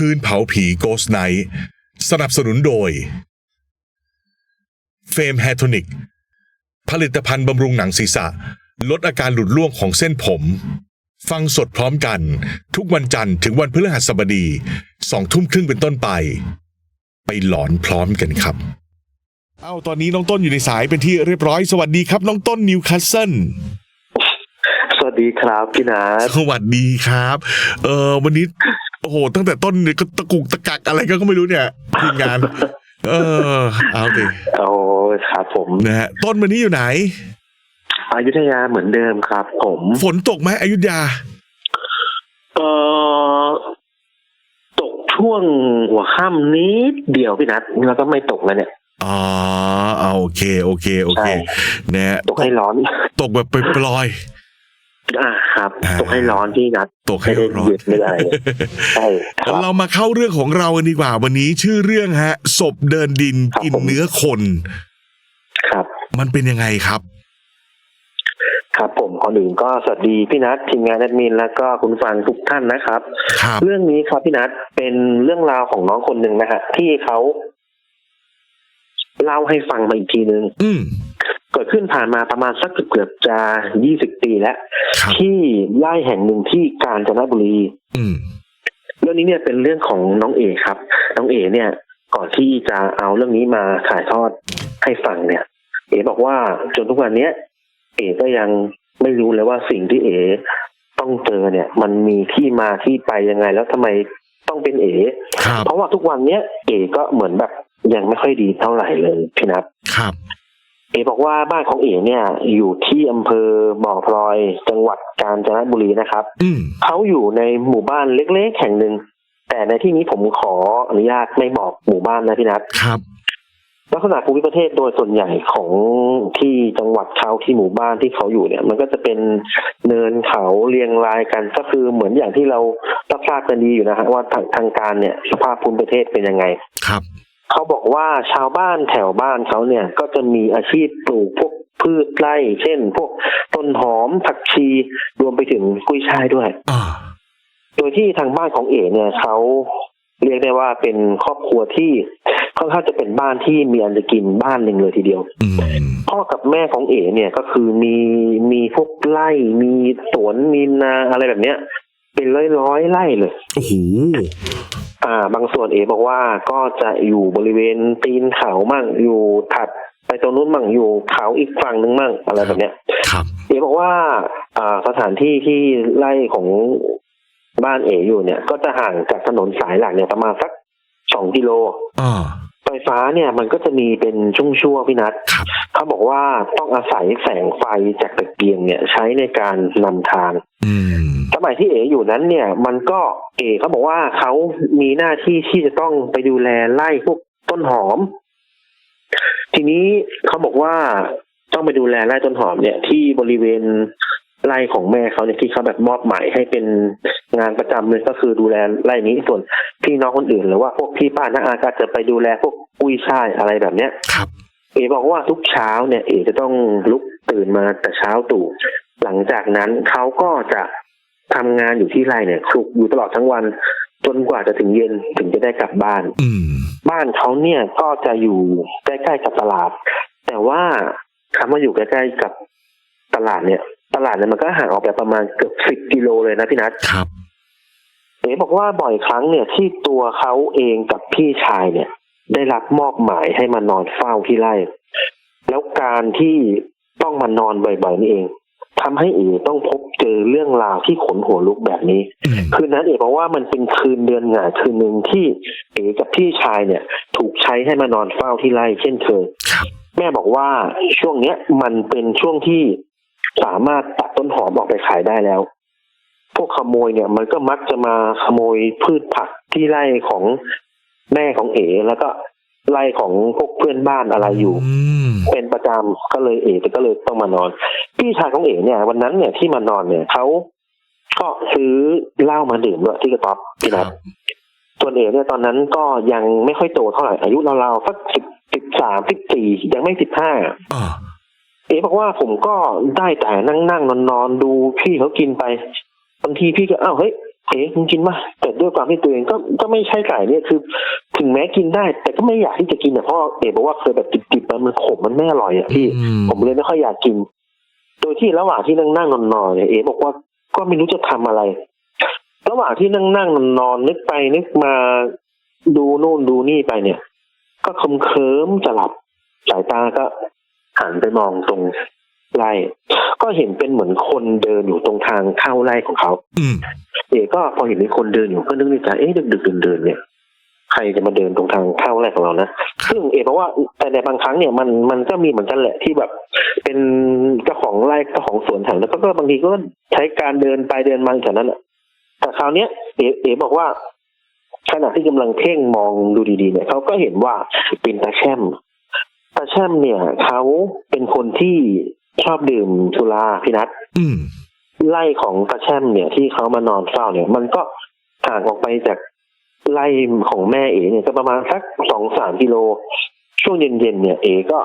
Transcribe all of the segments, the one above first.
คืนเผาผีโกสไนท์สนับสนุนโดยเฟมแฮทอนิกผลิตภัณฑ์บำรุงหนังศีรษะ ลดอาการหลุดร่วงของเส้นผม ฟังสดพร้อมกัน ทุกวันจันทร์ถึงวันพฤหัสบดีสองทุ่มครึ่งเป็นต้นไป ไปหลอนพร้อมกันครับ เอาตอนนี้น้องต้นอยู่ในสายเป็นที่เรียบร้อยสวัสดีครับน้องต้นนิวคาสเซิลสวัสดีครับพี่นัทสวัสดีครับ เออวันนี้ โอ้โห ตั้งแต่ต้นเนี่ยก็ตะกุกตะกักอะไรก็ไม่รู้เนี่ยทีมงาน เออ เอาดิโอ้ครับผมนะฮะต้นวันนี้อยู่ไหนอยุธยาเหมือนเดิมครับ ผม ฝนตกไหมอยุธยาเอ่อตกช่วงหัวค่ำนิดเดียวพี่นัทแล้วก็ไม่ตกแล้วเนี่ยอ๋อเอาโอเค โอเค โอเคใช่นะฮะตกให้ร้อน ตกแบบปล่อย อ่าครับอ่าตกให้ร้อนพี่นัทๆตกให้ไม่ได้ร้อนหยุดไม่ได้อะไรใช่ครับเรามาเข้าเรื่องของเรากันดีกว่า วันนี้ชื่อเรื่องฮะศพเดินดินครับกินผมเนื้อคน ครับ มันเป็นยังไงครับครับผมก่อนอื่นก็สวัสดีพี่นัททีมงานแอดมิน แล้วก็คุณฟังทุกท่านนะครับครับเรื่องนี้ครับพี่นัทเป็นเรื่องราวของน้องคนหนึ่งนะฮะที่เขาเล่าให้ฟังมาอีกทีนึงอืม เกิดขึ้นผ่านมาประมาณสักเกือบๆจะยี่สิบปีแล้วครับที่ไร่แห่งหนึ่งที่กาญจนบุรีอืมเรื่องนี้เนี่ยเป็นเรื่องของน้องเอครับ น้องเอเนี่ย ก่อนที่จะเอาเรื่องนี้มาถ่ายทอดให้ฟังเนี่ย เอบอกว่าจนทุกวันเนี้ย เอก็ยังไม่รู้เลยว่าสิ่งที่เอ ต้องเจอเนี่ย มันมีที่มาที่ไปยังไง แล้วทำไมต้องเป็นเอครับเพราะว่าทุกวันเนี้ยเอก็เหมือนแบบยังไม่ค่อยดีเท่าไหร่เลยพี่นัทครับ เอบอกว่าบ้านของเอเนี่ยอยู่ที่อำเภอบ่อพลอย จังหวัดกาญจนบุรีนะครับอืมเขาอยู่ในหมู่บ้านเล็กๆแห่งหนึ่งแต่ในที่นี้ผมขออนุญาตไม่บอกหมู่บ้านนะพี่นัทครับ ลักษณะภูมิประเทศโดยส่วนใหญ่ของที่จังหวัดเขาที่หมู่บ้านที่เขาอยู่เนี่ย มันก็จะเป็นเนินเขาเรียงรายกันก็คือเหมือนอย่างที่เรารับทราบกันดีอยู่นะฮะว่าทางทางการเนี่ยสภาพภูมิประเทศเป็นยังไง ครับ เขาบอกว่าชาวบ้านแถวบ้านเขาเนี่ย ก็จะมีอาชีพปลูกพวกพืชไร่ เช่น พวกต้นหอมผักชีรวมไปถึงกุ้ยช่ายด้วยอ่าโดยที่ทางบ้านของเอ๋เนี่ยเขาเรียกได้ว่าเป็นครอบครัวที่ค่อนข้างจะเป็นบ้านที่มีอันจะกินบ้านหนึ่งเลยทีเดียวอืมพ่อกับแม่ของเอ๋เนี่ยก็คือมีมีพวกไร่มีสวนมีนาอะไรแบบเนี้ย เป็นร้อยร้อยๆไร่เลยโอ้โห อ่า บางส่วนเอ๋บอกว่าก็จะอยู่บริเวณตีนเขามั่งอยู่ถัดไปตรงนู้นมั่งอยู่เขาอีกฝั่งหนึ่งมั่งอะไรแบบเนี้ยครับเอ๋บอกว่า อ่าสถานที่ที่ไร่ของบ้านเอ๋อยู่เนี่ย ก็จะห่างจากถนนสายหลักเนี่ยประมาณสักสองกิโลอ่าไฟฟ้าเนี่ยมันก็จะมีเป็นช่วงๆพี่นัทครับเขาบอกว่าต้องอาศัยแสงไฟจากตะเกียงเนี่ย ใช้ในการนำทาง อืม สมัยที่เอ๋อยู่นั้นเนี่ย มันก็เอ๋เขาบอกว่าเขามีหน้าที่ที่จะต้องไปดูแลไล่พวกต้นหอม ทีนี้เขาบอกว่าต้องไปดูแลไร่ต้นหอมเนี่ย ที่บริเวณไร่ของแม่เขาเนี่ยที่เขาแบบมอบหมายให้เป็นงานประจำเลยก็คือดูแลไร่นี้ส่วนพี่น้องคนอื่นหรือว่าพวกพี่ป้าน้าอาก็จะไปดูแลพวกกุ้ยช่ายอะไรแบบเนี้ยครับ เอ๋บอกว่าทุกเช้าเนี่ย เอ๋จะต้องลุกตื่นมาแต่เช้าตู่หลังจากนั้นเขาก็จะ ทำงานอยู่ที่ไร่เนี่ยคลุกอยู่ตลอดทั้งวัน จนกว่าจะถึงเย็นถึงจะได้กลับบ้านอืมบ้านเขาเนี่ยก็จะอยู่ใกล้ๆกับตลาด แต่ว่าคำว่าอยู่ใกล้ๆกับตลาดเนี่ย ตลาดเนี่ยมันก็ห่างออกไปประมาณเกือบสิบกิโลเลยนะพี่นัทครับเอ๋บอกว่าบ่อยครั้งเนี่ยที่ตัวเขาเองกับพี่ชายเนี่ย ได้รับมอบหมายให้มานอนเฝ้าที่ไร่ แล้วการที่ต้องมานอนบ่อยๆนี่เอง ทำให้เอ๋ต้องพบเจอเรื่องราวที่ขนหัวลุกแบบนี้อืมคืนนั้นเอ๋บอกว่ามันเป็นคืนเดือนหงายคืนหนึ่งที่เอ๋กับพี่ชายเนี่ย ถูกใช้ให้มานอนเฝ้าที่ไร่เช่นเคยครับแม่บอกว่าช่วงเนี้ยมันเป็นช่วงที่สามารถตัดต้นหอมออกไปขายได้แล้ว พวกขโมยเนี่ย มันก็มักจะมาขโมยพืชผักที่ไร่ของแม่ของเอ๋แล้วก็ไร่ของพวกเพื่อนบ้านอะไรอยู่อืม เป็นประจำก็เลยเอ๋ก็เลยต้องมานอน พี่ชายของเอ๋เนี่ย วันนั้นเนี่ยที่มานอนเนี่ยเขาก็ซื้อเหล้ามาดื่มด้วยที่กระต๊อบพี่คนัรัทบส่วนเอ๋เนี่ยตอนนั้นก็ยังไม่ค่อยโตเท่าไหร่อายุราวๆสักสิบสิบสามสิบสี่ยังไม่สิบห้าอ่าเอ๋บอกว่าผมก็ได้แต่นั่งนั่งนอนนอนๆดูพี่เขากินไปบางทีพี่ก็อ้าวเฮ้ย เอ๊ะมึงกินปะแต่ด้วยความที่ตัวเองก็ก็ไม่ใช่ไก่เนี่ยคือ ถึงแม้กินได้ แต่ก็ไม่อยากที่จะกินอะเพราะเอ๋บอกว่าเคยแบบติดๆมันมันขมมันไม่อร่อยอะพี่อืมผมเลยไม่ค่อยอยากกิน โดยที่ระหว่างที่นั่งนั่งนอนนอนๆเนี่ยเอ๋บอกว่าก็ไม่รู้จะทำอะไร ระหว่างที่นั่งนั่งนอนนอนๆนึกไปนึกมาดูนู่นดูนี่ไปเนี่ย ก็เคมเคลิ้มๆจะหลับสายตาก็หันไปมองตรง ไร่ก็เห็นเป็นเหมือนคนเดินอยู่ตรงทางเข้าไร่ของเขาอืมเอ๋ก็พอเห็นมีคนเดินอยู่ก็นึกในใจเอ๊ะดึกดึกๆเดินๆเนี่ยใครจะมาเดินตรงทางเข้าไร่ของเรานะ ซึ่งเอ๋บอกว่าแต่ในบางครั้งเนี่ยมันมันก็มีเหมือนกันแหละที่แบบ เป็นเจ้าของไร่เจ้าของสวนแถวนั้นก็ก็บางทีก็ใช้การเดินไปเดินมาแถวนั้นแหละแต่คราวเนี้ยเอ๋เอ๋บอกว่าขณะที่กำลังเพ่งมองดูดีๆเนี่ยเขาก็เห็นว่าเป็นตาแช่มตาแช่มเนี่ยเขาเป็นคนที่ ชอบดื่มสุราพี่นัทอืมไล่ของตาแช่มเนี่ยที่เขามานอนเฝ้าเนี่ย มันก็ห่างออกไปจากไล่ของแม่เอ๋เนี่ยก็ประมาณสักสองสามกิโล ช่วงเย็นๆเนี่ย เอ๋ก็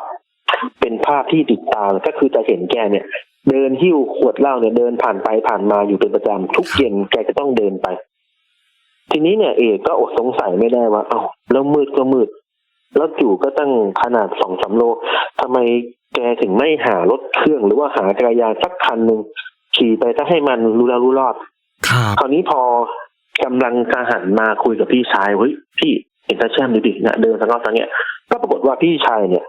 เป็นภาพที่ติดตาก็คือจะเห็นแกเนี่ย เดินหิ้วขวดเหล้าเนี่ยเดินผ่านไปผ่านมาอยู่เป็นประจำทุกเย็นแกจะต้องเดินไป ทีนี้เนี่ย เอ๋ก็อดสงสัยไม่ได้ว่า เอ้าแล้วมืดก็มืด แล้วจู่ก็ตั้งขนาดสองสามโลทำไม แกถึงไม่หารถเครื่องหรือว่าหาจักรยานสักคันหนึ่งขี่ไปถ้าให้มันรู้แล้วรู้รอดครับคราวนี้พอกำลังจะหันมาคุยกับพี่ชายเฮ้ยพี่เห็นตาแช่มดูดิเนี่ยเดินทางนอกทางเนี้ยก็ปรากฏว่าพี่ชายเนี่ย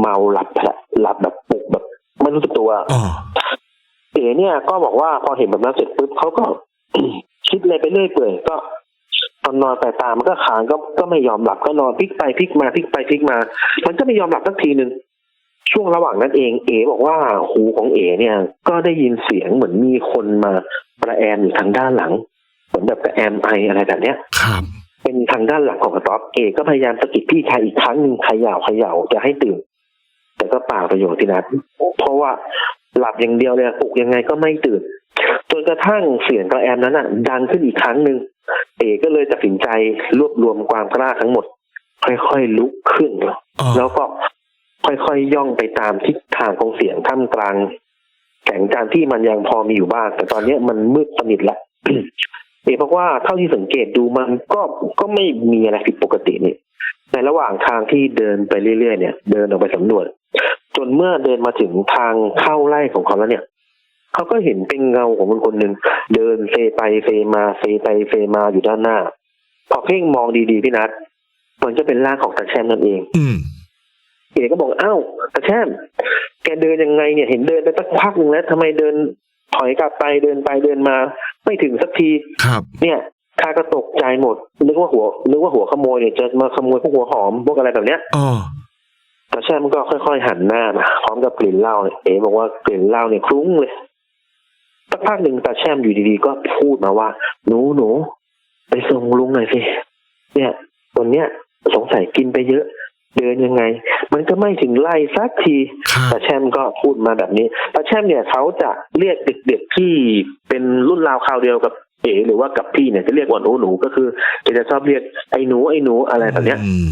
เมาหลับไปละหลับแบบปลุกแบบไม่รู้สึกตัวอ๋อเอ๋เนี่ยก็บอกว่าพอเห็นแบบนั้นเสร็จปุ๊บเขาก็คิดเลยไปเรื่อยเปื่อยก็ตอนนอนไปตามมันก็ขางก็ก็ไม่ยอมหลับก็นอนพลิกไปพลิกมาพลิกไปพลิกมา มันก็ไม่ยอมหลับสักทีหนึ่ง ช่วงระหว่างนั้นเองเอ๋บอกว่าหูของเอ๋เนี่ย ก็ได้ยินเสียงเหมือนมีคนมาประแอมอยู่ทางด้านหลัง เหมือนแบบกระแอมไออะไรแบบเนี้ยครับเป็นทางด้านหลังของกระต๊อบเอก็พยายามสะกิดพี่ชายอีกครั้งหนึ่งเขย่าเขย่าจะให้ตื่น แต่ก็เปล่าประโยชน์ที่นัดเพราะว่าหลับอย่างเดียวเลยปลุกยังไงก็ไม่ตื่นจนกระทั่งเสียงกระแอมนั้นอะ ดังขึ้นอีกครั้งหนึ่งเอก็เลยตัดสินใจรวบรวมความกล้าทั้งหมด ค่อยๆลุกขึ้นอ๋อแล้วก็ ค่อยๆย่องไปตามทิศทางของเสียงท่ามกลางแสงจันทร์ที่มันยังพอมีอยู่บ้าง แต่ตอนเนี้ยมันมืดสนิทละเอ๋บอกว่าเท่าที่สังเกตดูมันก็ก็ไม่มีอะไรผิดปกตินี่ในระหว่างทางที่เดินไปเรื่อยๆเนี่ย เดินออกไปสำรวจ จนเมื่อเดินมาถึงทางเข้าไร่ของเขาแล้วเนี่ยเขาก็เห็นเป็นเงาของคนคนหนึ่งเดินเซไปเซมาเซไปเซมาอยู่ด้านหน้า พอเพ่งมองดีๆพี่นัทมันจะเป็นร่างของตาแชมนั่นเอง อื เอ๋ก็บอกอ้าวตาแช่มแกเดินยังไงเนี่ยเห็นเดินไปสักพักหนึ่งแล้วทำไมเดินถอยกลับไปเดินไปเดินมา ไม่ถึงสักทีครับเนี่ยข้าก็ตกใจหมด นึกว่าหัว นึกว่าหัวขโมยเนี่ยจะมาขโมยพวกหัวหอมพวกอะไรแบบเนี้ยอ๋อตาแช่มก็ค่อยๆหันหน้ามาพร้อมกับกลิ่นเหล้าเนี่ยเอ๋บอกว่ากลิ่นเหล้าเนี่ยคลุ้งเลยสักพักหนึ่งตาแช่มอยู่ดีๆ ก็พูดมาว่า หนูหนูไปส่งลุงหน่อยสิเนี่ยวันเนี้ยสงสัยกินไปเยอะ เดินยังไง มันก็ไม่ถึงไล่สักทีครับตาแช่มก็พูดมาแบบนี้ตาแช่มเนี่ยเขาจะเรียกเด็กๆที่เป็นรุ่นราวคราวเดียวกับเอ๋หรือว่ากับพี่เนี่ยจะเรียกว่าหนูหนูก็คือเอ๋จะชอบเรียกไอ้หนูไอ้หนูอะไรแบบเนี้ยอืม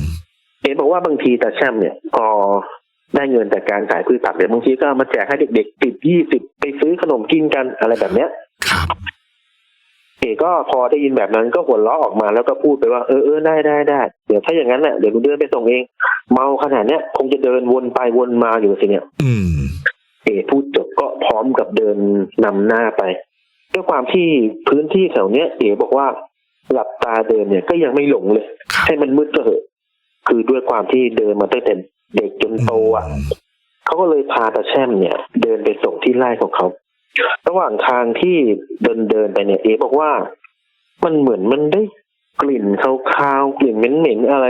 เอ๋บอกว่าบางทีตาแช่มเนี่ยพอได้เงินจากการขายพืชผักเนี่ยบางทีก็เอามาแจกให้เด็กๆติดยี่สิบไปซื้อขนมกินกันอะไรแบบเนี้ยครับ เอ๋ก็พอได้ยินแบบนั้นก็หัวเราะออกมาแล้วก็พูดไปว่าเออเออได้ได้ได้เดี๋ยวถ้าอย่างนั้นน่ะเดี๋ยวหนูเดินไปส่งเอง เมาขนาดเนี้ยคงจะเดินวนไปวนมาอยู่สิเนี่ย อืม เอพูดจบก็พร้อมกับเดินนำหน้าไปด้วยความที่พื้นที่แถวเนี้ยเอบอกว่าหลับตาเดินเนี่ยก็ยังไม่หลงเลยครับให้มันมืดก็เหอะ คือด้วยความที่เดินมาตั้งแต่เด็กจนโตอะเขาก็เลยพาตาแช่มเนี่ย เดินไปส่งที่ไร่ของเขา ระหว่างทางที่เดินเดินไปเนี่ยเอบอกว่ามันเหมือนมันได้กลิ่นคาวๆกลิ่นเหม็นๆอะไร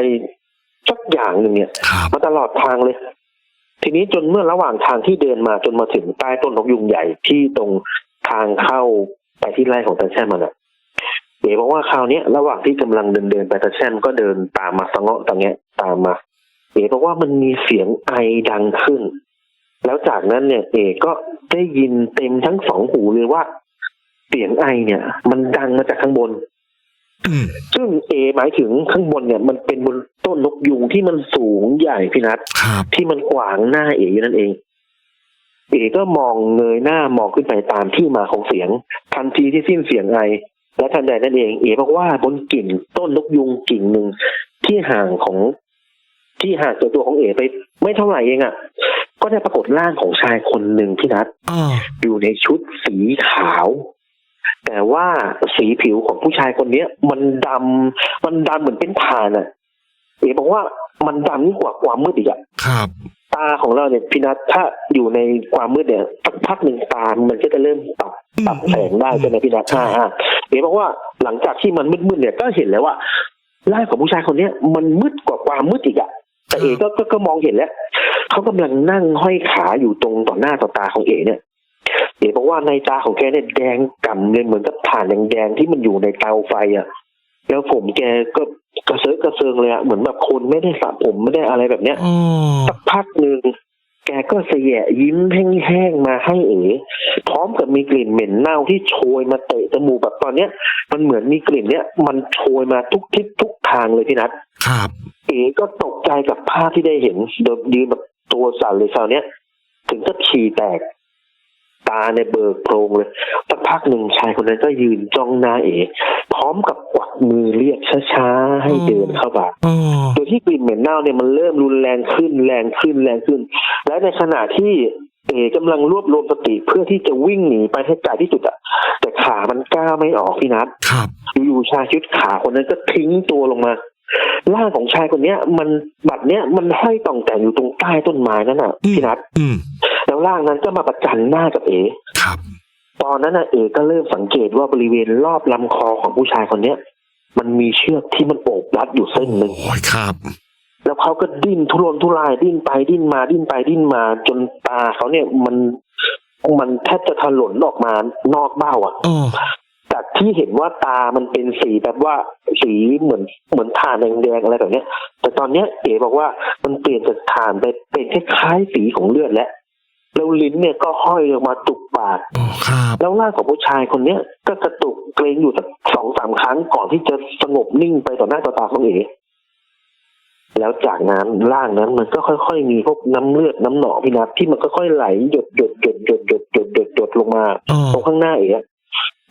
สักอย่างหนึ่งเนี่ยครับมาตลอดทางเลย ทีนี้จนเมื่อระหว่างทางที่เดินมาจนมาถึงใต้ต้นนกยุงใหญ่ที่ตรงทางเข้าไปที่ไร่ของตาแช่มมันอะเอ๋บอกว่าคราวเนี้ยระหว่างที่กำลังเดินเดินไปตาแช่มก็เดินตามมาสะเงาะตรงเนี้ยตามมาเอ๋บอกว่ามันมีเสียงไอดังขึ้น แล้วจากนั้นเนี่ยเอ๋ก็ได้ยินเต็มทั้งสองหูเลยว่า เสียงไอเนี่ย มันดังมาจากข้างบนอืมซึ่งเอหมายถึงข้างบนเนี่ย มันเป็นบนต้นนกยุงที่มันสูงใหญ่พี่นัทครับที่มันขวางหน้าเออยู่นั่นเอง เอก็มองเงยหน้ามองขึ้นไปตามที่มาของเสียง ทันทีที่สิ้นเสียงไอเอและทันใดนั่นเอง เอ๋บอกว่าบนกิ่งต้นนกยุงกิ่งหนึ่งที่ห่างของที่ห่างจากตัวของเอ๋ไป ไม่เท่าไหร่เองอะ่ะ ก็ได้ปรากฏร่างของชายคนหนึ่งที่นัดอ่าอยู่ในชุดสีขาว แต่ว่าสีผิวของผู้ชายคนเนี้ย มันดำมันดำเหมือนเป็นถ่านอะ่ะเอ๋บอกว่ามันดำยิ่งกว่าความมืดอีกอะครับตาของเราเนี่ยพี่นัทถ้าอยู่ในความมืดเนี่ยสักพักหนึ่งตา มันก็จะเริ่มปรับปรับแสงได้ใช่ไหมพี่นัทใช่อ่าอ่าเอ๋บอกว่าหลังจากที่มันมืดๆเนี่ยก็เห็นแล้วว่าร่างของผู้ชายคนเนี้ยมันมืดกว่าความมืดอีกอะ แต่เอ๋ก็ก็ก็มองเห็นแล้วเขากำลังนั่งห้อยขาอยู่ตรงต่อหน้าต่อตาของเอ๋เนี่ยเอ๋บอกว่าในตาของแกเนี่ยแดงก่ำเลยเหมือนกับถ่านแดงๆที่มันอยู่ในเตาไฟอะแล้วผมแกก็กระเซาะกระเซิงเลยอะเหมือนแบบคนไม่ได้สระผมไม่ได้อะไรแบบเนี้ยอ๋อสักพักหนึ่ง แกก็เสยะยิ้มแห้งๆมาให้เอ๋พร้อมกับมีกลิ่นเหม็นเน่าที่โชยมาเตะจมูกแบบตอนเนี้ย มันเหมือนมีกลิ่นเนี้ยมันโชยมาทุกทิศทุกทางเลยพี่นัทครับเอ๋ก็ตกใจกับภาพที่ได้เห็นโดยยืนแบบตัวสั่นเลยคราวเนี้ย ถึงกับฉี่แตก ตาในยเบิกโพรงเลยสักพักหนึ่งชายคนนั้นก็ยืนจ้องหน้าเอ๋พร้อมกับกวักมือเรียกช้าๆให้เดินเข้ามาอ๋อโดยที่กลิ่นเหม็นเน่าเนี่ยมันเริ่มรุนแรงขึ้นแรงขึ้นแรงขึ้น และในขณะที่เอกำลังรวบรวมสติเพื่อที่จะวิ่งหนีไปให้ไกลที่สุดอะแต่ขามันก้าวไม่ออกพี่นัทครับอยู่ๆชายชุดขาคนนั้นก็ทิ้งตัวลงมา ร่างของชายคนเนี้ย มันบัดเนี้ยมันห้อยต่องแต่งอยู่ตรงใต้ต้นไม้นั่นน่ะอืมพี่นัทอืมแล้วร่างนั้นก็มาประจันหน้ากับเอครับตอนนั้นน่ะเอก็เริ่มสังเกตว่าบริเวณรอบลำคอของผู้ชายคนเนี้ย มันมีเชือกที่มันโอบรัดอยู่เส้นหนึ่งโอ้ยครับ แล้วเขาก็ดิ้นทุรนทุรายดิ้นไปดิ้นมาดิ้นไปดิ้นมาจนตาเขาเนี่ยมันมันแทบจะถลนออกมานอกเบ้าอะอ๋อ จากที่เห็นว่าตามันเป็นสีแบบว่าสีเหมือนเหมือนถ่านแดงๆอะไรแบบเนี้ยแต่ตอนเนี้ยเอ๋บอกว่ามันเปลี่ยนจากถ่านไปเป็นคล้ายๆสีของเลือดแล้วแล้วลิ้นเนี่ยก็ห้อยลงมาตุกปากอ๋อครับแล้วร่างของผู้ชายคนเนี้ยก็กระตุกเกรงอยู่สักสองสามครั้งก่อนที่จะสงบนิ่งไปต่อหน้าต่อตาของเอ๋แล้วจากนั้นร่างนั้นมันก็ค่อยๆ มีพวกน้ำเลือดน้ำหนองพี่นัทที่มันก็ค่อยไหลหยดหยดหยดหยดหยดหยดหยดหยดลงมาอ๋อตรงข้างหน้าเอ๋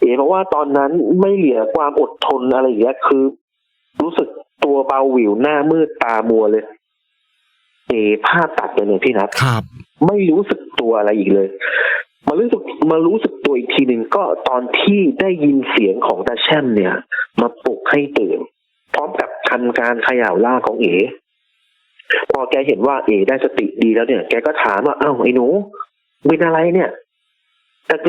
อะเอ๋บอกว่าตอนนั้นไม่เหลือความอดทนอะไรอย่างเงี้ยคือ รู้สึกตัวเบาหวิวหน้ามืดตามัวเลยเอ๋ภาพตัดไปเลยพี่นัทครับ ไม่รู้สึกตัวอะไรอีกเลย มารู้สึกมารู้สึกตัวอีกทีหนึ่งก็ตอนที่ได้ยินเสียงของตาแช่มเนี่ย มาปลุกให้ตื่น พร้อมกับทำการเขย่าล่างของเอ๋พอแกเห็นว่าเอ๋ได้สติดีแล้วเนี่ย แกก็ถามว่าอ้าวไอ้หนูเป็นอะไรเนี่ย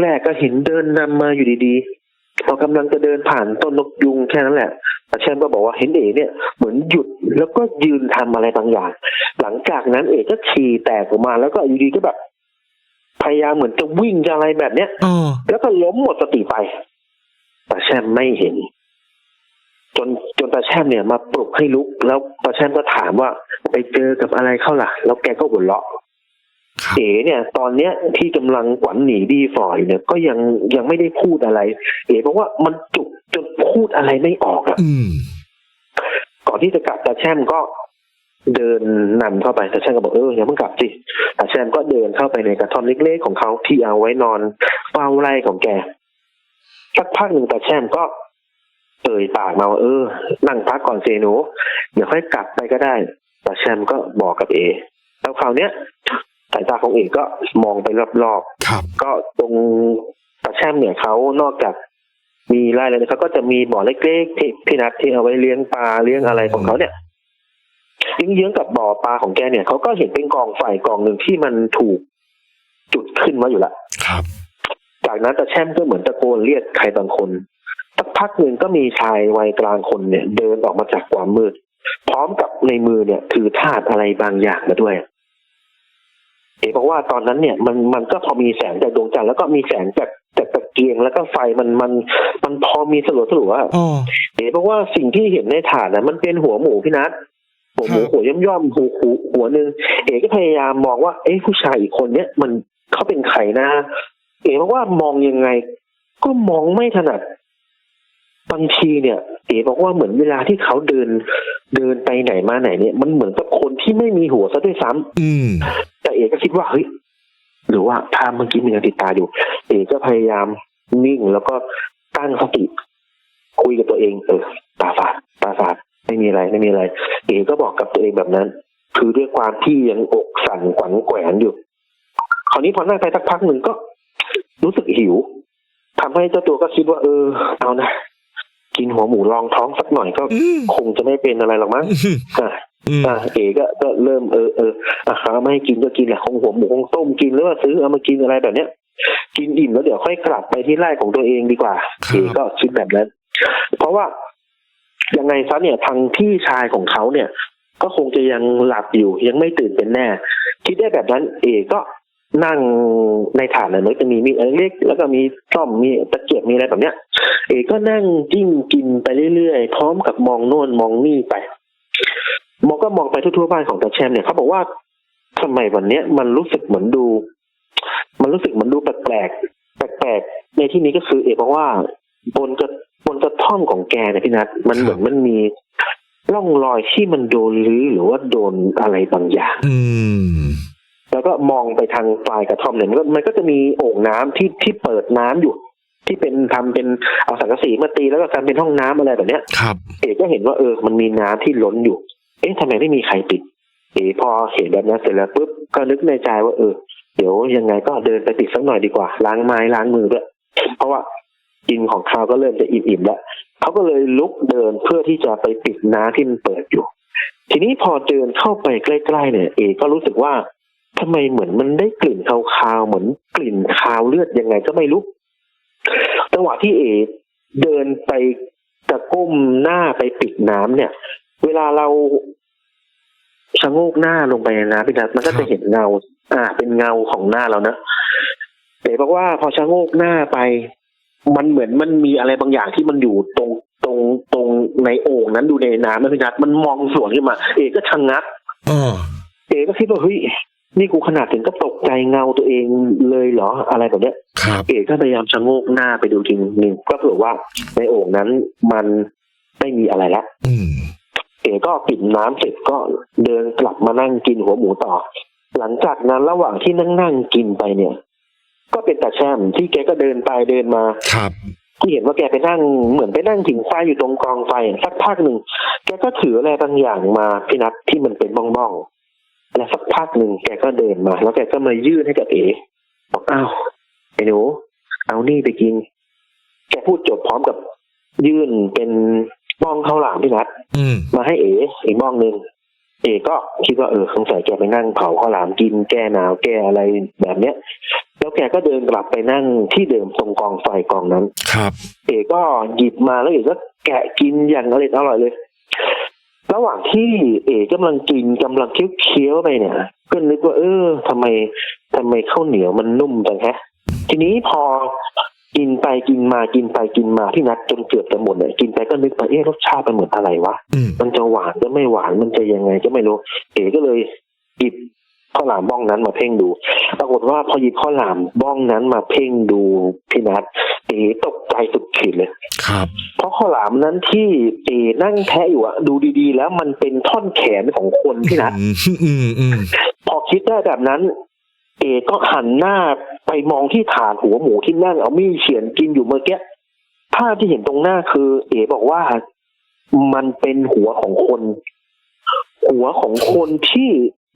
แรกๆก็เห็นเดินนำมาอยู่ดีๆ พอกำลังจะเดินผ่านต้นนกยุงแค่นั้นแหละตาแช่มก็บอกว่าเห็นเอ๋เนี่ยเหมือนหยุดแล้วก็ยืนทำอะไรบางอย่าง หลังจากนั้นเอกก็ฉี่แตกออกมาแล้วก็อยู่ดีก็แบบ พยายามเหมือนจะวิ่งจะอะไรแบบเนี้ยอ๋อแล้วก็ล้มหมดสติไปตาแช่มไม่เห็น จนจนตาแช่มเนี่ยมาปลุกให้ลุก แล้วตาแช่มก็ถามว่าไปเจอกับอะไรเข้าล่ะ แล้วแกก็หัวเราะครับ เอ๋เนี่ย ตอนเนี้ยที่กำลังขวัญหนีดีฟอยเนี่ยก็ยังยังไม่ได้พูดอะไร เอ๋บอกว่ามันจุกจนพูดอะไรไม่ออกอะอืมก่อนที่จะกลับตาแช่มก็เดินนำเข้าไปตาแช่มก็บอกเอออย่าเพิ่งกลับสิตาแช่มก็เดินเข้าไปในกระท่อมเล็กๆของเขาที่เอาไว้นอนเฝ้าไร่ของแกสักพักหนึ่งตาแช่มก็เอ่ยปากมาว่าเออ นั่งพักก่อนเซหนูเดี๋ยวค่อยกลับไปก็ได้ตาแช่มก็บอกกับเอแล้วคราวเนี้ย สายตาของเอก็มองไปรอบๆครับก็ตรงตาแช่มเนี่ยเขานอกจากมีไร่แล้วเนี่ยเขาก็จะมีบ่อเล็กๆที่พี่นัทที่เอาไว้เลี้ยงปลาเลี้ยงอะไรของเขาเนี่ยเยื้องๆกับบ่อปลาของแกเนี่ยเขาก็เห็นเป็นกองไฟกองหนึ่งที่มันถูกจุดขึ้นมาอยู่แล้วครับ จากนั้นตาแช่มก็เหมือนตะโกนเรียกใครบางคนสักพักหนึ่งก็มีชายวัยกลางคนเนี่ย เดินออกมาจากความมืด พร้อมกับในมือเนี่ยถือธาตุอะไรบางอย่างมาด้วย เอ๋บอกว่าตอนนั้นเนี่ยมันมันก็พอมีแสงจากดวงจันทร์แล้วก็มีแสงจากจากตะเกียงแล้วก็ไฟมันมันมันพอมีสลัวสลัวๆอะอ๋อเอ๋บอกว่าสิ่งที่เห็นในถาดน่ะมันเป็นหัวหมูพี่นัทหัวหมูครับหัวย่อมย่อมๆหัวหัวหัวหนึ่งเอ๋ก็พยายามมองว่า เอ๊ะผู้ชายอีกคนเนี้ยมันเขาเป็นใครนะ เอ๋บอกว่ามองยังไง ก็มองไม่ถนัดบางทีเนี่ยเอ๋บอกว่าเหมือนเวลาที่เขาเดินเดินไปไหนมาไหนเนี่ย มันเหมือนกับคนที่ไม่มีหัวซะด้วยซ้ำอืม แต่เอกก็คิดว่าเฮ้ยหรือว่าภาพเมื่อกี้มันยังติดตาอยู่ เอกก็พยายามนิ่งแล้วก็ตั้งสติคุยกับตัวเอง เออตาฝาดตาฝาดไม่มีอะไรไม่มีอะไร เอก็บอกกับตัวเองแบบนั้น คือด้วยความที่ยังอกสั่นขวัญแขวนอยู่ คราวนี้พอนั่งไปสักพักหนึ่งก็รู้สึกหิวทำให้เจ้าตัวก็คิดว่า เออ เอานะกินหัวหมูรองท้องสักหน่อยก็อืมคงจะไม่เป็นอะไรหรอกมั้งอืมอะอืมอะเอก็ก็เริ่มเออเออ อะเอาไม่ให้กินก็กินแหละคงหัวหมูคงต้มกินหรือว่าซื้อเอามากินอะไรแบบเนี้ย กินอิ่มแล้วเดี๋ยวค่อยกลับไปที่ไร่ของตัวเองดีกว่าเอก็คิดแบบนั้น เพราะว่ายังไงซะเนี่ยทางพี่ชายของเขาเนี่ย ก็คงจะยังหลับอยู่ยังไม่ตื่นเป็นแน่ คิดได้แบบนั้น เอก็นั่งในถาดน่ะมันจะมีมีดเล็กแล้วก็มีซ่อมมีตะเกียบมีอะไรแบบเนี้ย เอก็นั่งจิ้มกินไปเรื่อยๆพร้อมกับมองโน่นมองนี่ไป มองก็มองไปทั่วๆบ้านของตาแชมเนี่ยเขาบอกว่าทำไมวันเนี้ยมันรู้สึกเหมือนดู มันรู้สึกเหมือนดูแปลกๆแปลกๆในที่นี้ก็คือ เอบอกว่าบนกระบนกระท่อมของแกเนี่ยพี่นัทมันเหมือนมันมีร่องรอยที่มันโดนรื้อหรือว่าโดนอะไรบางอย่าง อืม แล้วก็มองไปทางปลายกระท่อมเนี่ยมันก็มันก็จะมีโอ่งน้ำที่ที่เปิดน้ำอยู่ ที่เป็นทำเป็นเอาสังกะสีมาตีแล้วก็ทำเป็นห้องน้ำอะไรแบบเนี้ยครับ เอ๋ก็เห็นว่าเออมันมีน้ำที่ล้นอยู่ เอ๊ะทำไมไม่มีใครปิดเอ๋พอเห็นแบบนั้นเสร็จแล้วปุ๊บก็นึกในใจว่าเออ เดี๋ยวยังไงก็เดินไปปิดสักหน่อยดีกว่า ล้างไม้ล้างมือด้วยเพราะว่ากินของข้าวก็เริ่มจะอิ่มๆแล้วเขาก็เลยลุกเดินเพื่อที่จะไปปิดน้ำที่มันเปิดอยู่ ทีนี้พอเดินเข้าไปใกล้ๆเนี่ย เอ ก็รู้สึกว่าทำไมเหมือนมันได้กลิ่นคาวๆเหมือนกลิ่นคาวเลือดยังไงก็ไม่รู้จังหวะที่เอ เดินไปจะก้มหน้าไปปิดน้ำเนี่ย เวลาเราชะโงกหน้าลงไปในน้ำพี่นัทมันก็ครัจะบเห็นเงา อ่า เป็นเงาของหน้าเรานะแต่บอกว่าพอชะโงกหน้าไป มันเหมือนมันมีอะไรบางอย่างที่มันอยู่ตรงตรงตรงในโอ่งนั้นดูในน้ำนะพี่นัทมันมองสวนขึ้นมา เอก็ชะงงักอ๋อเอก็คิดว่าเฮ้ยนี่กูขนาดถึงก็ตกใจเงาตัวเองเลยเหรอ อะไรแบบเนี้ยครับเอกก็พยายามชะโงกหน้าไปดูทีหนึ่งก็เผื่อว่าในโอ่งนั้นมันไม่มีอะไรละ อืมเอกก็ปิดน้ำเสร็จก็เดินกลับมานั่งกินหัวหมูต่อ หลังจากนั้นระหว่างที่นั่งนั่งกินไปเนี่ย ก็เป็นตาแช่มที่แกก็เดินไปเดินมาครับที่เห็นว่าแกไปนั่งเหมือนไปนั่งผิงไฟอยู่ตรงกองไฟสักพักหนึ่งแกก็ถืออะไรบางอย่างมาพี่นัทที่มันเป็นบ้องๆและสักพักหนึ่งแกก็เดินมา แล้วแกก็มายื่นให้กับเอ๋บอกอ้าวไอ้หนูเอานี่ไปกิน แกพูดจบพร้อมกับยื่นเป็น บ้องข้าวหลามพี่นัทอืมมาให้เอ๋อีกบ้องหนึ่งเอ๋ก็คิดว่าเออสงสัยแกไปนั่งเผาข้าวหลามกินแก้หนาวแก้อะไรแบบเนี้ย แล้วแกก็เดินกลับไปนั่งที่เดิมตรงกองไฟกองนั้น ครับ เอกก็หยิบมาแล้วเอกก็แกะกินอย่างอร่อยอร่อยเลย ระหว่างที่เอกกำลังกินกำลังเคี้ยวๆไปเนี่ยก็นึกว่าเออทำไมทำไมข้าวเหนียวมันนุ่มจังฮะ ทีนี้พอ กินไปกินมากินไปกินมาที่นัดจนเกือบจะหมดเนี่ยกินไปก็นึกไปเอ๊ะรสชาติมันเหมือนอะไรวะอืมมันจะหวานจะไม่หวานมันจะยังไงก็ไม่รู้เอ๋ก็เลยหยิบข้าวหลามบ้องนั้นมาเพ่งดู ปรากฏว่าพอหยิบข้าวหลามบ้องนั้นมาเพ่งดูพี่นัทเอ๋ตกใจสุดขีดเลย ครับ เพราะข้าวหลามนั้นที่เอ๋นั่งแทะอยู่อะดูดีๆ แล้วมันเป็นท่อนแขนของคนพี่นัทอืมอืมอืมพอคิดได้แบบนั้น เอก็หันหน้าไปมองที่ฐานหัวหมูที่นั่งเอามีดเฉียนกินอยู่เมื่อกี้ภาพที่เห็นตรงหน้าคือ เอบอกว่ามันเป็นหัวของคน หัวของคนที่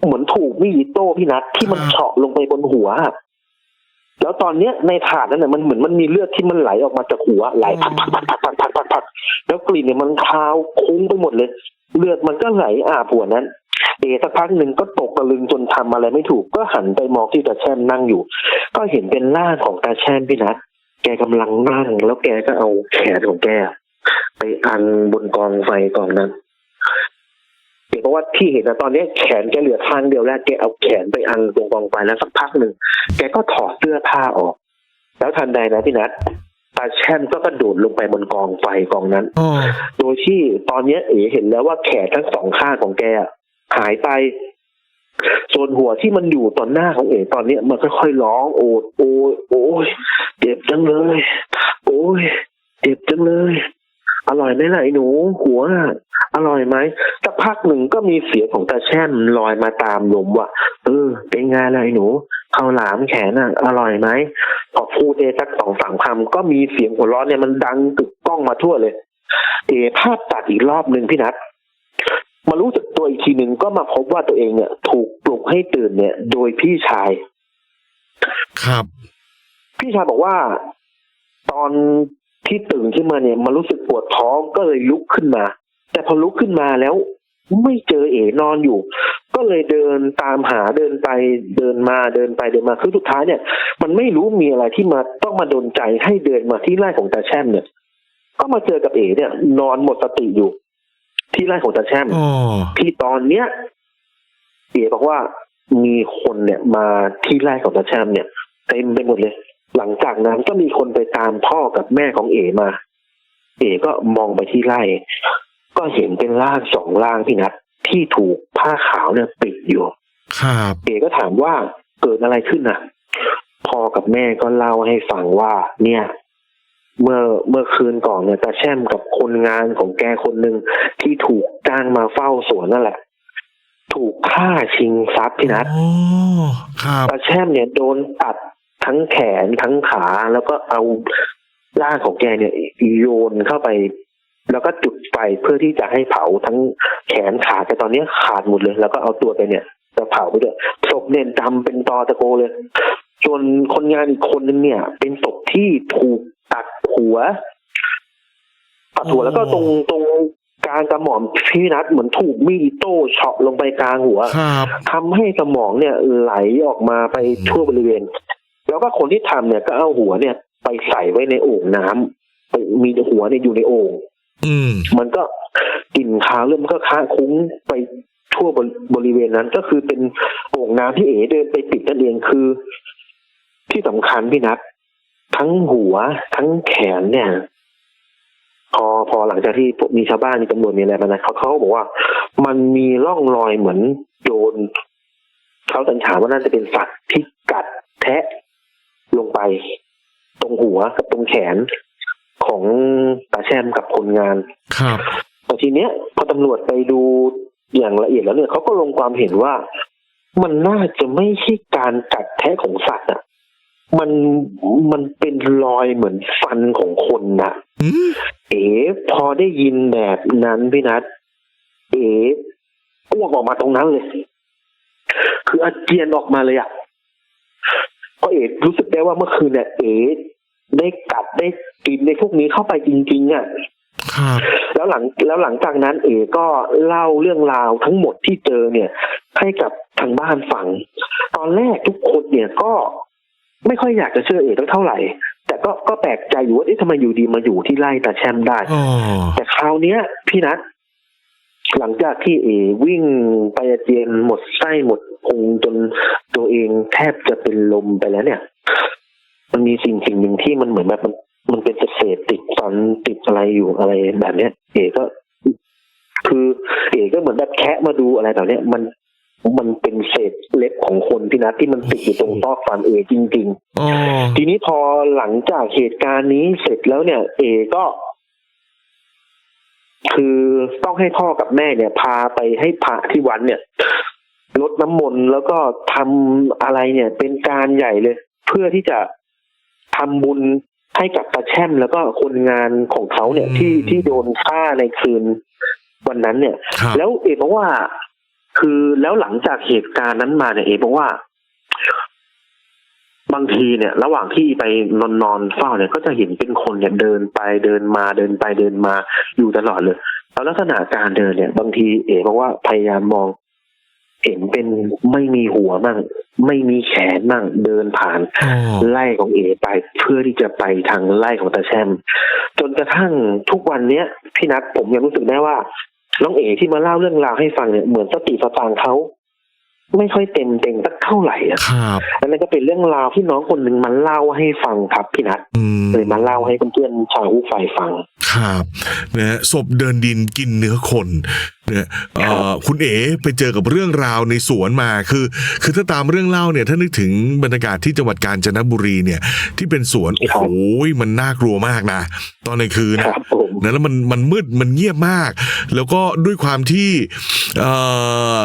เหมือนถูกมีดโต้พี่นัทที่มันเฉาะลงไปบนหัว แล้วตอนเนี้ยในถาดนั้นน่ะมันเหมือนมันมีเลือดที่มันไหลออกมาจากหัวไหลพักพักพักพักพักพักพักแล้วกลิ่นเนี่ยมันคาวคุ้งไปหมดเลย เลือดมันก็ไหลอาบหัวนั้น เอสักพักหนึ่งก็ตกตะลึงจนทำอะไรไม่ถูก ก็หันไปมองที่ตาแช่มนั่งอยู่ ก็เห็นเป็นร่างของตาแช่มพี่นัทแกกำลังนั่ง แล้วแกก็เอาแขนของแกไปอังบนกองไฟกองนั้นเห็นเพราะว่าที่เห็นนะตอนนี้แขนแกเหลือข้างเดียวแล้วแกเอาแขนไปอังตรงกองไฟแล้วสักพักหนึ่งแกก็ถอดเสื้อผ้าออก แล้วทันใดนะพี่นัทตาแช่มก็กระโดดลงไปบนกองไฟกองนั้นอ๋อโดยที่ตอนเนี้ยเอ๋เห็นแล้วว่าแขนทั้งสองข้างของแกอะ หายไป ส่วนหัวที่มันอยู่ตอนหน้าของเอ๋ตอนเนี้ยมันค่อยๆร้องโอดโอยโอ้ยเจ็บจังเลย โอ้ยเจ็บจังเลย อร่อยไหมล่ะไอ้หนู หัว อร่อยไหมสักพักหนึ่งก็มีเสียงของตาแช่มลอยมาตามลมว่าเออ เป็นไงล่ะไอ้หนูข้าวหลามแขนน่ะ อร่อยไหมพอพูดได้สักสองสามคำก็มีเสียงหัวเราะเนี่ยมันดังกึกก้องมาทั่วเลย เอภาพตัดอีกรอบหนึ่งพี่นัท มารู้สึกตัวอีกทีหนึ่งก็มาพบว่าตัวเองเนี่ย ถูกปลุกให้ตื่นเนี่ย โดยพี่ชาย ครับ พี่ชายบอกว่า ตอนที่ตื่นขึ้นมาเนี่ย มันรู้สึกปวดท้องก็เลยลุกขึ้นมา แต่พอลุกขึ้นมาแล้ว ไม่เจอเอนอนอยู่ ก็เลยเดินตามหาเดินไปเดินมาเดินไปเดินมาคือสุดท้ายเนี่ย มันไม่รู้มีอะไรที่มาต้องมาดนใจให้เดินมาที่ไร่ของตาแช่มเนี่ย ก็มาเจอกับเอเนี่ย นอนหมดสติอยู่ ที่ไร่ของตาแช่มอ๋อที่ตอนเนี้ยเอ๋บอกว่ามีคนเนี่ยมาที่ไร่ของตาแชมเนี่ยเต็มไปหมดเลย หลังจากนั้นก็มีคนไปตามพ่อกับแม่ของเอ๋มา เอ๋ก็มองไปที่ไร่ ก็เห็นเป็นร่างสองร่างพี่นัทที่ถูกผ้าขาวเนี่ยปิดอยู่ครับเอ๋ก็ถามว่าเกิดอะไรขึ้นน่ะพ่อกับแม่ก็เล่าให้ฟังว่า เนี่ย เมื่อเมื่อคืนก่อนเนี่ยตาแช่มกับคนงานของแกคนหนึ่งที่ถูกจ้างมาเฝ้าสวนนั่นแหละ ถูกฆ่าชิงทรัพย์พี่นัทอ๋อครับตาแช่มเนี่ยโดนตัดทั้งแขนทั้งขาแล้วก็เอาร่างของแกเนี่ยโยนเข้าไป แล้วก็จุดไฟเพื่อที่จะให้เผาทั้งแขนขาแต่ตอนนี้ขาดหมดเลย แล้วก็เอาตัวไปเนี่ยจะเผาไปด้วยศพเนี่ยดำเป็นตอตะโกเลยส่วนคนงานอีกคนนึงเนี่ย เป็นศพที่ถูกตัด หัว ตัดหัวแล้วก็ตรงตรงกลางกระหม่อมพี่นัทเหมือนถูกมีดอิโต้เฉาะลงไปกลางหัวครับทำให้สมองเนี่ยไหลออกมาไปทั่วบริเวณ แล้วก็คนที่ทำเนี่ยก็เอาหัวเนี่ย ไปใส่ไว้ในโอ่งน้ำไปมีหัวเนี่ยอยู่ในโอ่งอืมมันก็กลิ่นคาวเริ่มนก็ค้างคุ้งไปทั่วบริบริเวณนั้น ก็คือเป็นโอ่งน้ำที่เอ๋เดินไปปิดนั่นเองคือ ที่สำคัญพี่นัท ทั้งหัวทั้งแขนเนี่ย พอพอหลังจากที่มีชาวบ้านมีตำรวจมีอะไรมานะเขาเขาก็บอกว่า มันมีร่องรอยเหมือนโดนเขาสันนิษฐานว่าน่าจะเป็นสัตว์ที่กัดแทะลงไป ตรงหัวกับตรงแขนของตาแช่มกับคนงาน ครับแต่ทีเนี้ย พอตำรวจไปดูอย่างละเอียดแล้วเนี่ยเขาก็ลงความเห็นว่ามันน่าจะไม่ใช่การกัดแทะของสัตว์อะ มันมันเป็นรอยเหมือนฟันของคนนะอืมเอ๋พอได้ยินแบบนั้นพี่นัทเอ๋อ้วกออกมาตรงนั้นเลย คืออาเจียนออกมาเลยอะเพราะเอ๋รู้สึกได้ว่าเมื่อคืนเนี่ย เอ๋ได้กัดได้กินในพวกนี้เข้าไปจริง ๆ อะครับแล้วหลังแล้วหลังจากนั้น เอ๋ก็เล่าเรื่องราวทั้งหมดที่เจอเนี่ย ให้กับทางบ้านฟัง ตอนแรกทุกคนเนี่ยก็ ไม่ค่อยอยากจะเชื่อเอ๋ตั้งเท่าไหร่ แต่ก็ก็แปลกใจอยู่ว่าเอ๊ะทำไมอยู่ดีมาอยู่ที่ไร่ตาแชมได้อ๋อแต่คราวเนี้ย พี่นัทหลังจากที่เอวิ่งไปอาเจียนหมดไส้หมดพุงจนตัวเองแทบจะเป็นลมไปแล้วเนี่ย มันมีสิ่งสิ่งหนึ่งที่มันเหมือนแบบมันมันเป็นเศษติดฟันติดอะไรอยู่อะไรแบบเนี้ย เอก็ คือ เอก็เหมือนแบบแคะมาดูอะไรแบบเนี้ยมัน มันเป็นเศษเล็บของคนพี่นัทที่มันติดอยู่ตรงซอกฟันเอจริงๆอ๋อทีนี้พอหลังจากเหตุการณ์นี้เสร็จแล้วเนี่ย เอก็ คือต้องให้พ่อกับแม่เนี่ย พาไปให้พระที่วัดเนี่ยลดน้ำมนต์แล้วก็ทำอะไรเนี่ย เป็นการใหญ่เลย เพื่อที่จะทำบุญให้กับตาแช่มแล้วก็คนงานของเขาเนี่ยที่ที่โดนฆ่าในคืนวันนั้นเนี่ยครับแล้วเอกบอกว่า คือแล้วหลังจากเหตุการณ์นั้นมาเนี่ยเอกบอกว่า บางทีเนี่ย ระหว่างที่ไปนอนนอนเฝ้าเนี่ย ก็จะเห็นเป็นคนเนี่ยเดินไปเดินมาเดินไปเดินมาอยู่ตลอดเลยแล้วลักษณะการเดินเนี่ย บางทีเอกบอกว่าพยายามมอง เห็นเป็นไม่มีหัวมั่งไม่มีแขนมั่งเดินผ่านอ๋อไล่ของเอไป เพื่อที่จะไปทางไล่ของตาแชมจนกระทั่งทุกวันเนี้ยพี่นัทผมยังรู้สึกได้ว่า น้องเอที่มาเล่าเรื่องราวให้ฟังเนี่ยเหมือนสติสตางค์เขาไม่ค่อยเต็มเต็งสักเท่าไหร่อะครับแล้วนั่นก็เป็นเรื่องราวที่น้องคนหนึ่งมันเล่าให้ฟังครับพี่นัทอืมเลยมาเล่าให้เพื่อนๆชาวฮูไฟฟัง ครับนะฮะศพเดินดินกินเนื้อคน เนี่ยเอ่อคุณเอ๋ไปเจอกับเรื่องราวในสวนมาคือ คือถ้าตามเรื่องเล่าเนี่ยถ้านึกถึงบรรยากาศที่จังหวัดกาญจนบุรีเนี่ย ที่เป็นสวนโอ้โหมันน่ากลัวมากนะตอนในคืนคนะรับผมนะแล้วมันมันมืดมันเงียบมาก แล้วก็ด้วยความที่เอ่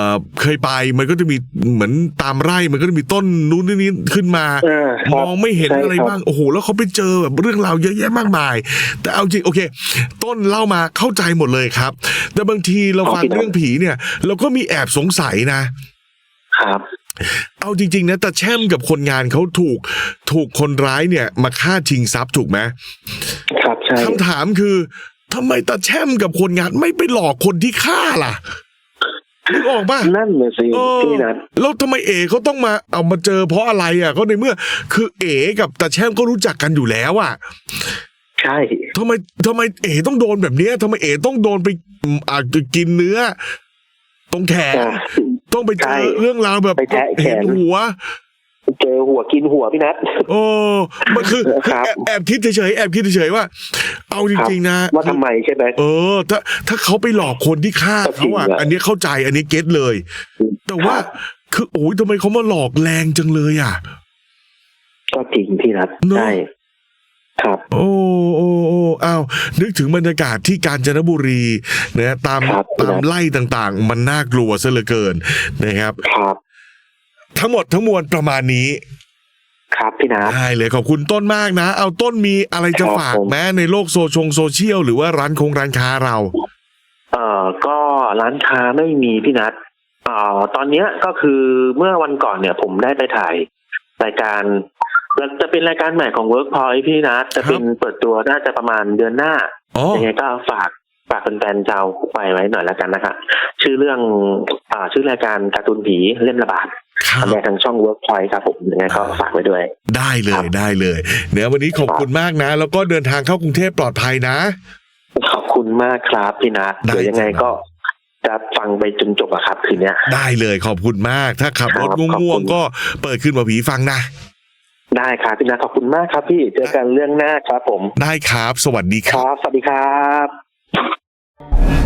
อเคยไปมันก็จะมีเหมือนตามไร่มันก็จะมีต้นนู้นนี่นี่ขึ้นมาเออคมรับองไม่เห็นใช่อะไรครับบ้างโอ้โหแล้วเขาไปเจอแบบเรื่องราวเยอะแยะมากมาย แต่เอาจริงโอเค ต้นเล่ามาเข้าใจหมดเลยครับ แต่บางทีเราฟังเรื่องผีเนี่ย เราก็มีแอบสงสัยนะครับ เอาจริง ๆ นะแต่แช่มกับคนงานเขาถูก ถูกคนร้ายเนี่ย มาฆ่าชิงทรัพย์ถูกไหมครับใช่คำถามคือทำไมตาแช่มกับคนงานไม่ไปหลอกคนที่ฆ่าล่ะนึกออกป่ะนั่นเลยสิเออพี่นัทแล้วทำไมเอ๋เขาต้องมาเอามาเจอเพราะอะไรอะก็ในเมื่อ คือเอ๋กับตาแช่มก็รู้จักกันอยู่แล้วอะใช่ ทำไมทำไมเอ๋ต้องโดนแบบเนี้ยทำไมเอ๋ต้องโดนไปอืมอาจจะกินเนื้อ ตรงแขนอ่าต้องไปเจใช่อเรื่องราวแบบไปแทะแขน เห็นหัว เจอหัวกินหัวพี่นัท โอ้มันคือคือครับ แอบแอบคิดเฉยๆแอบคิดเฉยๆว่า เอาจริง ๆ นะ ว่าทำไมใช่ไหม เออ ถ้าถ้าเขาไปหลอกคนที่ฆ่าก็จริเขางอะอะอันนี้เข้าใจอันนี้เก็ตเลย แต่ว่า ครับ คือโอ้ยทำไมเขามาหลอกแรงจังเลยอะ ก็จริงพี่นัทเนอะ ใช่ ครับโอ้โอ้โอ้อ้าวนึกถึงบรรยากาศที่กาญจนบุรีนะตามครับ ตามไล่ต่างๆ มันน่ากลัวซะเหลือเกินนะครับ ครับทั้งหมดทั้งมวลประมาณนี้ครับพี่นัท ได้เลยขอบคุณต้นมากนะ เอาต้นมีอะไรจะครับฝากผม แม้ในโลกโซชงโซเชียลหรือว่าร้านคงร้านค้าเรา เอ่อก็ร้านค้าไม่มีพี่นัทเอ่อตอนเนี้ยก็คือเมื่อวันก่อนเนี่ย ผมได้ไปถ่ายรายการ แล้วจะเป็นรายการใหม่ของ Workpoint พี่นัทจะเป็นเปิดตัวน่าจะประมาณเดือนหน้าอ๋อยังไงก็ฝากฝากแฟนๆเจ้าไปไว้หน่อยแล้วกันนะคะชื่อเรื่องอ่าชื่อรายการการ์ตูนผีเล่มระบาดครับทำได้ทางช่อง Workpoint ครับผมยังไงก็ฝากไว้ด้วย ได้เลครัยบได้เลยเนี่ยวันนี้ขอบคุณมากนะ แล้วก็เดินทางเข้ากรุงเทพปลอดภัยนะ ขอบคุณมากครับพี่นัทได้เดี๋ยวยังไงครับก็จะฟังไปจนจบอะครับคืนเนี้ยได้เลยขอบคุณมาก ถ้าขับรถครับขอบง่วคุงณๆก็เปิดขึ้นมาผีฟังนะ ได้ครับพี่นัทขอบคุณมากครับพี่เจอกันเรื่องหน้าครับผม ได้ครับ สวัสดีคครับ รับ สวัสดีครับ